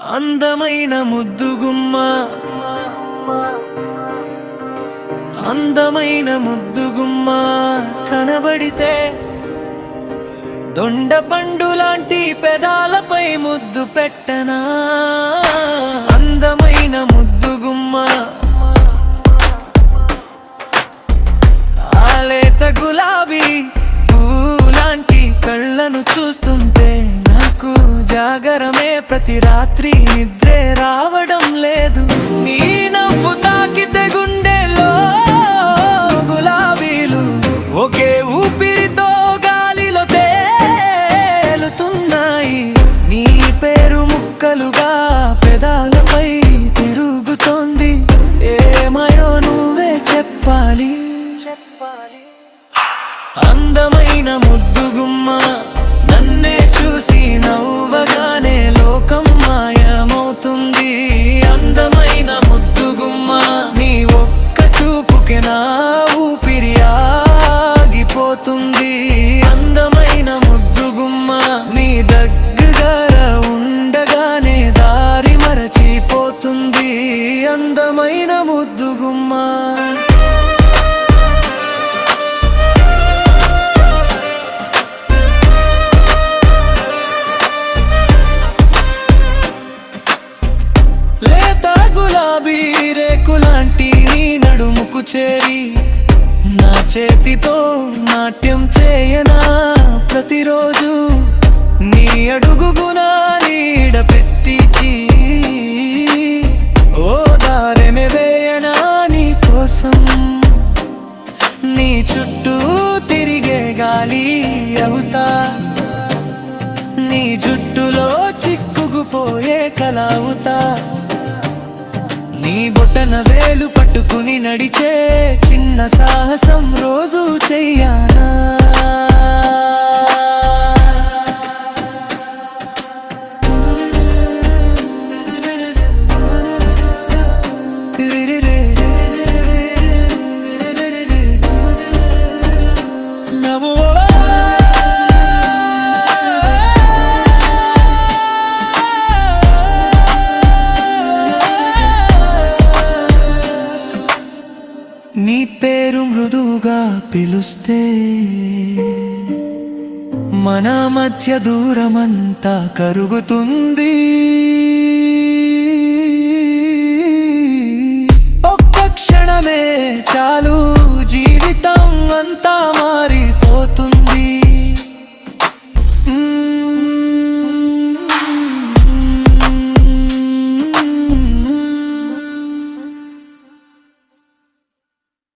అందమైన ముద్దుగుమ్మ. అందమైన ముద్దుగుమ్మ కనబడితే దొండ పండు లాంటి పెదాలపై ముద్దు పెట్టనా? అందమైన ముద్దుగుమ్మ. ఆలేత గులాబీ పూలాంటి కళ్ళను చూస్తుంటే జాగరమే ప్రతి రాత్రి నిద్రే రావడం లేదు. నీ నవ్వు తాకితే గుండెలో గులాబీలు ఒకే ఊపిరితో గాలిలో తేలుతున్నాయి. నీ పేరు ముక్కలుగా పెదాలపై తిరుగుతోంది. ఏమయో నువ్వే చెప్పాలి. చెప్పాలి. అందమైన ముద్దుగుమ్మ నన్నే చూసి అందమైన లేతా గులాబీ రేకులాంటి నీ నడుముకు చేరి నా చేతితో నాట్యం చేయనా ప్రతిరోజు? నీ అడుగుగున నీడ చుట్టూ తిరిగే గాలి అవుతా. నీ జుట్టులో చిక్కుకుపోయే కలావుతా నీ బొట్టన వేలు పట్టుకుని నడిచే చిన్న సాహసం రోజు చెయ్య నీ పేరు మృదువుగా పిలుస్తే మన మధ్య దూరమంతా కరుగుతుంది. ఒక్క క్షణమే చాలు జీవితం అంతా మారి